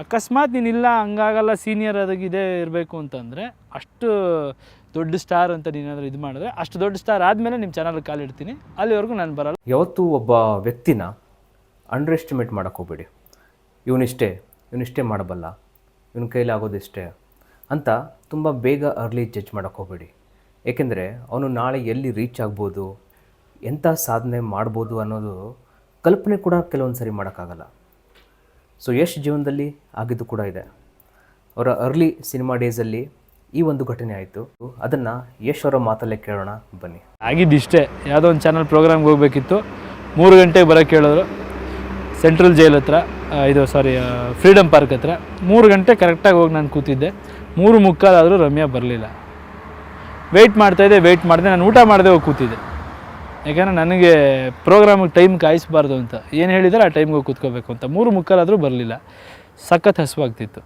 ಅಕಸ್ಮಾತ್ ನೀನಿಲ್ಲ ಹಂಗಾಗಲ್ಲ ಸೀನಿಯರ್ ಅದಾಗಿದೆ ಇರಬೇಕು ಅಂತಂದರೆ ಅಷ್ಟು ದೊಡ್ಡ ಸ್ಟಾರ್ ಅಂತ ನೀನಾದರೂ ಇದು ಮಾಡಿದ್ರೆ ಅಷ್ಟು ದೊಡ್ಡ ಸ್ಟಾರ್ ಆದಮೇಲೆ ನಿಮ್ಮ ಚಾನಲ್ಗೆ ಕಾಲಿಡ್ತೀನಿ ಅಲ್ಲಿವರೆಗೂ ನಾನು ಬರಲ್ಲ. ಯಾವತ್ತೂ ಒಬ್ಬ ವ್ಯಕ್ತಿನ ಅಂಡರ್ ಎಸ್ಟಿಮೇಟ್ ಮಾಡೋಕ್ಕೆ ಹೋಗ್ಬೇಡಿ ಇವನಿಷ್ಟೇ ಇವನಿಷ್ಟೇ ಮಾಡಬಲ್ಲ, ಇವನ ಕೈಲಿ ಆಗೋದಿಷ್ಟೇ ಅಂತ ತುಂಬ ಬೇಗ ಅರ್ಲಿ ಜಡ್ಜ್ ಮಾಡೋಕ್ಕೆ ಹೋಗ್ಬೇಡಿ. ಏಕೆಂದರೆ ಅವನು ನಾಳೆ ಎಲ್ಲಿ ರೀಚ್ ಆಗ್ಬೋದು ಎಂಥ ಸಾಧನೆ ಮಾಡ್ಬೋದು ಅನ್ನೋದು ಕಲ್ಪನೆ ಕೂಡ ಕೆಲವೊಂದು ಸರಿ ಮಾಡೋಕ್ಕಾಗಲ್ಲ. ಸೊ ಯಶ್ ಜೀವನದಲ್ಲಿ ಆಗಿದ್ದು ಕೂಡ ಇದೆ. ಅವರ ಅರ್ಲಿ ಸಿನಿಮಾ ಡೇಸಲ್ಲಿ ಈ ಒಂದು ಘಟನೆ ಆಯಿತು. ಅದನ್ನು ಯಶ್ ಅವರ ಮಾತಲ್ಲೇ ಕೇಳೋಣ, ಬನ್ನಿ. ಆಗಿದ್ದು ಇಷ್ಟೇ. ಯಾವುದೋ ಒಂದು ಚಾನಲ್ ಪ್ರೋಗ್ರಾಮ್ಗೆ ಹೋಗಬೇಕಿತ್ತು. ಮೂರು ಗಂಟೆಗೆ ಬರೋಕ್ಕೆ ಹೇಳಿದ್ರು. ಸೆಂಟ್ರಲ್ ಜೈಲ್ ಹತ್ರ ಇದು ಸಾರಿ ಫ್ರೀಡಮ್ ಪಾರ್ಕ್ ಹತ್ರ. ಮೂರು ಗಂಟೆ ಕರೆಕ್ಟಾಗಿ ಹೋಗಿ ನಾನು ಕೂತಿದ್ದೆ. ಮೂರು ಮುಕ್ಕಾಲಾದರೂ ರಮ್ಯಾ ಬರಲಿಲ್ಲ. ವೆಯ್ಟ್ ಮಾಡ್ತಾಯಿದ್ದೆ ವೆಯ್ಟ್ ಮಾಡಿದೆ, ನಾನು ಊಟ ಮಾಡದೆ ಹೋಗಿ ಕೂತಿದ್ದೆ. ಯಾಕಂದರೆ ನನಗೆ ಪ್ರೋಗ್ರಾಮಿಗೆ ಟೈಮ್ ಕಾಯಿಸಬಾರ್ದು ಅಂತ. ಏನು ಹೇಳಿದರೆ ಆ ಟೈಮ್ಗೆ ಕೂತ್ಕೋಬೇಕು ಅಂತ. ಮೂರು ಮುಕ್ಕಾಲಾದರೂ ಬರಲಿಲ್ಲ. ಸಖತ್ ಹಸುವಾಗ್ತಿತ್ತು.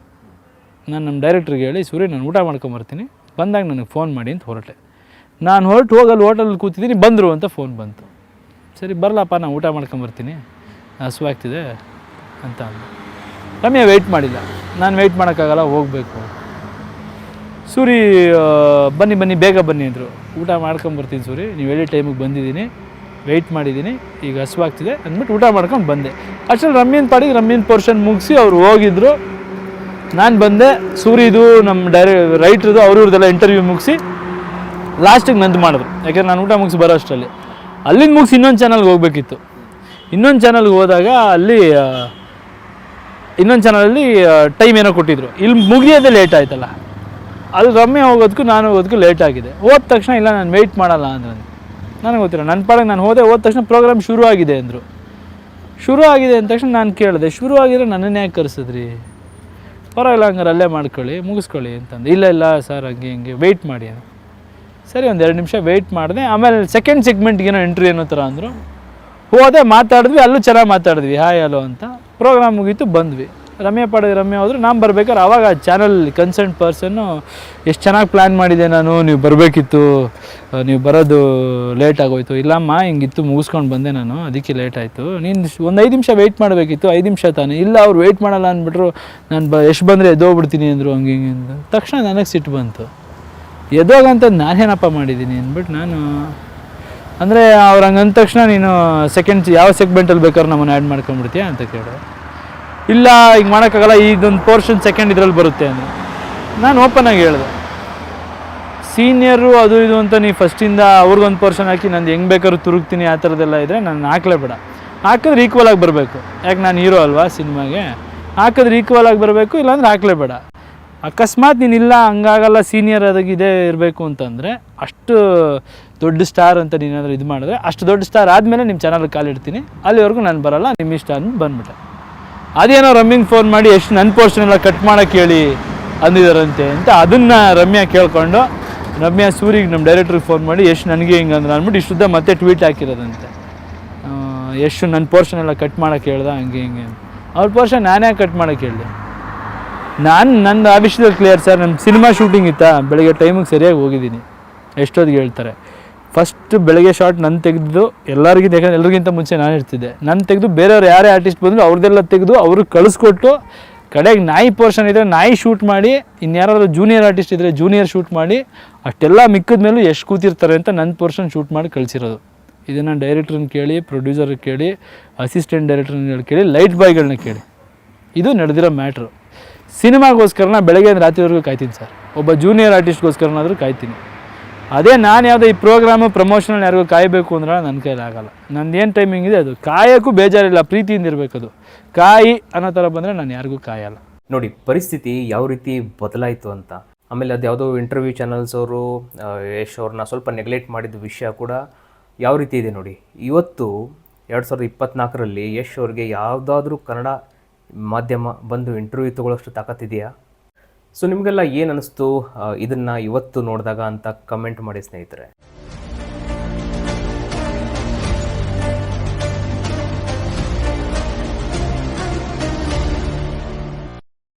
ನಾನು ನಮ್ಮ ಡೈರೆಕ್ಟ್ರಿಗೆ ಹೇಳಿ, ಸೂರ್ಯ, ನಾನು ಊಟ ಮಾಡ್ಕೊಂಬರ್ತೀನಿ ಬಂದಾಗ ನನಗೆ ಫೋನ್ ಮಾಡಿ ಅಂತ ಹೊರಟೆ ನಾನು ಹೊರಟು ಹೋಗಲ್ಲಿ ಹೋಟೆಲಲ್ಲಿ ಕೂತಿದ್ದೀನಿ, ಬಂದರು ಅಂತ ಫೋನ್ ಬಂತು. ಸರಿ, ಬರಲಪ್ಪ, ನಾನು ಊಟ ಮಾಡ್ಕೊಂಬರ್ತೀನಿ ಹಸುವಾಗ್ತಿದೆ ಅಂತ ಅಂದ ಕಮ್ಮಿ ವೆಯ್ಟ್ ಮಾಡಿಲ್ಲ. ನಾನು ವೆಯ್ಟ್ ಮಾಡೋಕ್ಕಾಗಲ್ಲ, ಹೋಗಬೇಕು. ಸೂರಿ ಬನ್ನಿ ಬನ್ನಿ, ಬೇಗ ಬನ್ನಿ ಅಂದರು. ಊಟ ಮಾಡ್ಕೊಂಬರ್ತೀನಿ ಸೂರಿ. ನೀವು ಹೇಳಿ ಟೈಮಿಗೆ ಬಂದಿದ್ದೀನಿ. ವೆಯ್ಟ್ ಮಾಡಿದ್ದೀನಿ. ಈಗ ಹಸುವಾಗ್ತಿದೆ. ಅಂದ್ಬಿಟ್ಟು ಊಟ ಮಾಡ್ಕೊಂಡು ಬಂದೆ. ಆ್ಯಕ್ಚುಲಿ ರಮ್ಯನ್ ಪಾಡಿಗೆ ರಮ್ಯನ್ ಪೋರ್ಷನ್ ಮುಗಿಸಿ ಅವ್ರು ಹೋಗಿದ್ರು. ನಾನು ಬಂದೆ. ಸೂರಿದು ನಮ್ಮ ಡೈರೆ ರೈಟ್ರದು ಅವ್ರವ್ರದ್ದೆಲ್ಲ ಇಂಟರ್ವ್ಯೂ ಮುಗಿಸಿ ಲಾಸ್ಟಿಗೆ ನಂದು ಮಾಡಿದ್ರು. ಯಾಕೆಂದ್ರೆ ನಾನು ಊಟ ಮುಗಿಸಿ ಬರೋ ಅಷ್ಟರಲ್ಲಿ. ಅಲ್ಲಿಂದ ಮುಗಿಸಿ ಇನ್ನೊಂದು ಚಾನಲ್ಗೆ ಹೋಗಬೇಕಿತ್ತು. ಇನ್ನೊಂದು ಚಾನಲ್ಗೆ ಹೋದಾಗ ಅಲ್ಲಿ ಇನ್ನೊಂದು ಚಾನಲಲ್ಲಿ ಟೈಮ್ ಏನೋ ಕೊಟ್ಟಿದ್ರು. ಇಲ್ಲಿ ಮುಗಿಯೋದೇ ಲೇಟ್ ಆಯ್ತಲ್ಲ. ಅಲ್ಲಿ ರಮ್ಯ ಹೋಗೋದಕ್ಕೂ ನಾನು ಹೋಗೋದಕ್ಕೂ ಲೇಟ್ ಆಗಿದೆ. ಹೋದ ತಕ್ಷಣ ಇಲ್ಲ, ನಾನು ವೆಯ್ಟ್ ಮಾಡಲ್ಲ ಅಂದ್ರೆ ನನಗೆ ಗೊತ್ತಿಲ್ಲ ನನ್ನ ಪಾಡಿಗೆ ನಾನು ಹೋದೆ, ಹೋದ ತಕ್ಷಣ ಪ್ರೋಗ್ರಾಮ್ ಶುರು ಆಗಿದೆ ಅಂದರು. ಶುರು ಆಗಿದೆ ಅಂದ ತಕ್ಷಣ ನಾನು ಕೇಳಿದೆ, ಶುರು ಆಗಿದ್ರೆ ನನ್ನನ್ನು ಯಾಕೆ ಕರೆಸಿದ್ರಿ? ಪರವಾಗಿಲ್ಲ, ಹಂಗಾರೆ ಅಲ್ಲೇ ಮಾಡ್ಕೊಳ್ಳಿ, ಮುಗಿಸ್ಕೊಳ್ಳಿ ಅಂತಂದು. ಇಲ್ಲ ಇಲ್ಲ ಸರ್ ಹಂಗೆ, ಹಿಂಗೆ ವೆಯ್ಟ್ ಮಾಡಿ ಅಂತ ಸರಿ, ಒಂದು ಎರಡು ನಿಮಿಷ ವೆಯ್ಟ್ ಮಾಡಿದೆ. ಆಮೇಲೆ ಸೆಕೆಂಡ್ ಸೆಗ್ಮೆಂಟ್ಗೆ ಏನೋ ಎಂಟ್ರಿ ಏನೋ ಥರ ಅಂದರು. ಹೋದೆ, ಮಾತಾಡಿದ್ವಿ, ಅಲ್ಲೂ ಚೆನ್ನಾಗಿ ಮಾತಾಡಿದ್ವಿ ಹಾಯ್ ಹಲೋ ಅಂತ. ಪ್ರೋಗ್ರಾಮ್ ಮುಗೀತು, ಬಂದ್ವಿ. ರಮ್ಯಾ ಪಡೆ ರಮ್ಯ ಹೋದ್ರು ನಾನು ಬರ್ಬೇಕಾದ್ರೆ ಅವಾಗ ಚಾನಲ್ ಕನ್ಸರ್ನ್ ಪರ್ಸನ್ನು ಎಷ್ಟು ಚೆನ್ನಾಗಿ ಪ್ಲ್ಯಾನ್ ಮಾಡಿದೆ ನಾನು, ನೀವು ಬರಬೇಕಿತ್ತು ನೀವು ಬರೋದು ಲೇಟ್ ಆಗೋಯ್ತು. ಇಲ್ಲಮ್ಮ, ಹಿಂಗಿತ್ತು, ಮುಗಿಸ್ಕೊಂಡು ಬಂದೆ ನಾನು, ಅದಕ್ಕೆ ಲೇಟ್ ಆಯಿತು. ನೀನು ಒಂದು ಐದು ನಿಮಿಷ ವೆಯ್ಟ್ ಮಾಡಬೇಕಿತ್ತು, ಐದು ನಿಮಿಷ ತಾನೆ. ಇಲ್ಲ, ಅವ್ರು ವೆಯ್ಟ್ ಮಾಡಲ್ಲ ಅಂದ್ಬಿಟ್ರು ನಾನು ಬ, ಎಷ್ಟು ಬಂದರೆ ಎದ್ದೋಗ್ಬಿಡ್ತೀನಿ ಅಂದರು, ಹಂಗೆ ಹಿಂಗೆ ಅಂದ ತಕ್ಷಣ ನನಗೆ ಸಿಟ್ಟು ಬಂತು. ಎದೋಗಂತ ನಾನೇನಪ್ಪ ಮಾಡಿದ್ದೀನಿ ಅಂದ್ಬಿಟ್ಟು ನಾನು, ಅಂದರೆ ಅವ್ರು ಹಂಗಂದ ತಕ್ಷಣ ನೀನು ಸೆಕೆಂಡ್ ಯಾವ ಸೆಗ್ಮೆಂಟಲ್ಲಿ ಬೇಕಾದ್ರೆ ನಮ್ಮನ್ನು ಆ್ಯಡ್ ಮಾಡ್ಕೊಂಬಿಡ್ತೀಯಾ ಅಂತ ಕೇಳಿದೆ. ಇಲ್ಲ ಈಗ ಮಾಡೋಕ್ಕಾಗಲ್ಲ, ಇದೊಂದು ಪೋರ್ಷನ್ ಸೆಕೆಂಡ್ ಇದರಲ್ಲಿ ಬರುತ್ತೆ ಅಂದರೆ ನಾನು ಓಪನ್ ಆಗಿ ಹೇಳಿದೆ. ಸೀನಿಯರು ಅದು ಇದು ಅಂತ ನೀವು ಫಸ್ಟಿಂದ ಅವ್ರಿಗೊಂದು ಪೋರ್ಷನ್ ಹಾಕಿ ನಾನು ಹೆಂಗೆ ಬೇಕಾದ್ರೂ ತುರುಗ್ತೀನಿ ಆ ಥರದ್ದೆಲ್ಲ ಇದ್ದರೆ ನಾನು ಹಾಕ್ಲೇಬೇಡ. ಹಾಕಿದ್ರೆ ಈಕ್ವಲ್ ಆಗಿ ಬರಬೇಕು. ಯಾಕೆ ನಾನು ಹೀರೋ ಅಲ್ವಾ ಸಿನಿಮಾಗೆ? ಹಾಕಿದ್ರೆ ಈಕ್ವಲ್ ಆಗಿ ಬರಬೇಕು, ಇಲ್ಲಾಂದ್ರೆ ಹಾಕ್ಲೇಬೇಡ. ಅಕಸ್ಮಾತ್ ನೀನಿಲ್ಲ ಹಂಗಾಗಲ್ಲ ಸೀನಿಯರ್ ಅದಾಗಿದೆ ಇರಬೇಕು ಅಂತಂದರೆ ಅಷ್ಟು ದೊಡ್ಡ ಸ್ಟಾರ್ ಅಂತ ನೀನಾದರೂ ಇದು ಮಾಡಿದ್ರೆ ಅಷ್ಟು ದೊಡ್ಡ ಸ್ಟಾರ್ ಆದಮೇಲೆ ನಿಮ್ಮ ಚಾನಲ್ಗೆ ಕಾಲಿಡ್ತೀನಿ. ಅಲ್ಲಿವರೆಗೂ ನಾನು ಬರೋಲ್ಲ ನಿಮ್ಮ ಇಷ್ಟ ಅಂದ್ಬಿಟ್ಟು ಬಂದ್ಬಿಟ್ಟೆ. ಅದೇನೋ ರಮ್ಯಂಗೆ ಫೋನ್ ಮಾಡಿ ಎಷ್ಟು ನನ್ನ ಪೋರ್ಷನ್ ಎಲ್ಲ ಕಟ್ ಮಾಡೋಕ್ಕೆ ಹೇಳಿ ಅಂದಿದ್ದಾರಂತೆ ಅಂತ ಅದನ್ನು ರಮ್ಯಾ ಕೇಳ್ಕೊಂಡು, ರಮ್ಯಾ, ಸೂರಿಗೆ ನಮ್ಮ ಡೈರೆಕ್ಟ್ರಿಗೆ ಫೋನ್ ಮಾಡಿ ಎಷ್ಟು ನನಗೆ ಹಿಂಗೆ ಅಂದ್ರೆ ಅಂದ್ಬಿಟ್ಟು ಇಷ್ಟುದ್ದ ಮತ್ತೆ ಟ್ವೀಟ್ ಹಾಕಿರೋದಂತೆ. ಎಷ್ಟು ನನ್ನ ಪೋರ್ಷನ್ ಎಲ್ಲ ಕಟ್ ಮಾಡೋಕ್ಕೆ ಹೇಳ್ದ, ಹಂಗೆ, ಹಿಂಗೆ ಅವ್ರ ಪೋರ್ಷನ್ ನಾನೇ ಕಟ್ ಮಾಡೋಕ್ಕೆ ಹೇಳಿದೆ? ನಾನು ನನ್ನ ಆ ವಿಷಯದಲ್ಲಿ ಕ್ಲಿಯರ್ ಸರ್ ನಮ್ಮ ಸಿನಿಮಾ ಶೂಟಿಂಗ್ ಇತ್ತಾ, ಬೆಳಗ್ಗೆ ಟೈಮಿಗೆ ಸರಿಯಾಗಿ ಹೋಗಿದ್ದೀನಿ. ಎಷ್ಟೊತ್ತಿಗೆ ಹೇಳ್ತಾರೆ? ಫಸ್ಟ್ ಬೆಳಗ್ಗೆ ಶಾರ್ಟ್ ನನ್ನ ತೆಗೆದು ಎಲ್ಲರಿಗಿಂತ ಯಾಕಂದ್ರೆ ಎಲ್ಲರಿಗಿಂತ ಮುಂಚೆ ನಾನು ಇರ್ತಿದ್ದೆ. ನನ್ನ ತೆಗೆದು ಬೇರೆಯವ್ರು ಯಾರೇ ಆರ್ಟಿಸ್ಟ್ ಬಂದರು ಅವ್ರದ್ದೆಲ್ಲ ತೆಗೆದು ಅವ್ರಿಗೆ ಕಳಿಸ್ಕೊಟ್ಟು ಕಡೆಗೆ ನಾಯಿ ಪೋರ್ಷನ್ ಇದ್ದರೆ ನಾಯಿ ಶೂಟ್ ಮಾಡಿ, ಇನ್ಯಾರಾದ್ರು ಜೂನಿಯರ್ ಆರ್ಟಿಸ್ಟ್ ಇದ್ದರೆ ಜೂನಿಯರ್ ಶೂಟ್ ಮಾಡಿ, ಅಷ್ಟೆಲ್ಲ ಮಿಕ್ಕಿದ ಮೇಲೂ ಎಷ್ಟು ಕೂತಿರ್ತಾರೆ ಅಂತ ನನ್ನ ಪೋರ್ಷನ್ ಶೂಟ್ ಮಾಡಿ ಕಳಿಸಿರೋದು. ಇದನ್ನು ಡೈರೆಕ್ಟ್ರನ್ನ ಕೇಳಿ ಪ್ರೊಡ್ಯೂಸರ್ಗೆ ಕೇಳಿ ಅಸಿಸ್ಟೆಂಟ್ ಡೈರೆಕ್ಟ್ರನ್ನ ಕೇಳಿ ಲೈಟ್ ಬಾಯ್ಗಳನ್ನ ಕೇಳಿ. ಇದು ನಡೆದಿರೋ ಮ್ಯಾಟ್ರು ಸಿನಿಮಾಗೋಸ್ಕರ ನಾನು ಬೆಳಗ್ಗೆ ರಾತ್ರಿವರೆಗೂ ಕಾಯ್ತೀನಿ ಸರ್. ಒಬ್ಬ ಜೂನಿಯರ್ ಆರ್ಟಿಸ್ಟ್ಗೋಸ್ಕರನಾದರೂ ಕಾಯ್ತೀನಿ. ಅದೇ ನಾನು ಯಾವುದೋ ಈ ಪ್ರೋಗ್ರಾಮು ಪ್ರಮೋಷನಲ್ ಯಾರಿಗೂ ಕಾಯಬೇಕು ಅಂದ್ರೆ ನನ್ನ ಕೈಲಿ ಆಗಲ್ಲ. ನಂದು ಏನು ಟೈಮಿಂಗ್ ಇದೆ ಅದು. ಕಾಯೋಕ್ಕೂ ಬೇಜಾರಿಲ್ಲ, ಪ್ರೀತಿಯಿಂದ ಇರಬೇಕು ಅದು ಕಾಯಿ ಅನ್ನೋ ಥರ ಬಂದರೆ ನಾನು ಯಾರಿಗೂ ಕಾಯಲ್ಲ. ನೋಡಿ, ಪರಿಸ್ಥಿತಿ ಯಾವ ರೀತಿ ಬದಲಾಯಿತು ಅಂತ. ಆಮೇಲೆ ಅದು ಯಾವುದೋ ಇಂಟರ್ವ್ಯೂ ಚಾನಲ್ಸ್ ಅವರು ಯಶ್ ಅವ್ರನ್ನ ಸ್ವಲ್ಪ ನೆಗ್ಲೆಕ್ಟ್ ಮಾಡಿದ ವಿಷಯ ಕೂಡ ಯಾವ ರೀತಿ ಇದೆ ನೋಡಿ. ಇವತ್ತು ಎರಡು ಸಾವಿರದ ಇಪ್ಪತ್ನಾಲ್ಕರಲ್ಲಿ ಯಶ್ ಅವ್ರಿಗೆ ಯಾವುದಾದ್ರೂ ಕನ್ನಡ ಮಾಧ್ಯಮ ಬಂದು ಇಂಟರ್ವ್ಯೂ ತಗೊಳ್ಳೋಷ್ಟು ತಾಕತ್ತಿದೆಯಾ ಸೊ ನಿಮಗೆಲ್ಲ ಏನು ಅನಿಸ್ತು? ಇದನ್ನು ಇವತ್ತು ನೋಡಿದಾಗ ಅಂತ ಕಮೆಂಟ್ ಮಾಡಿ ಸ್ನೇಹಿತರೆ.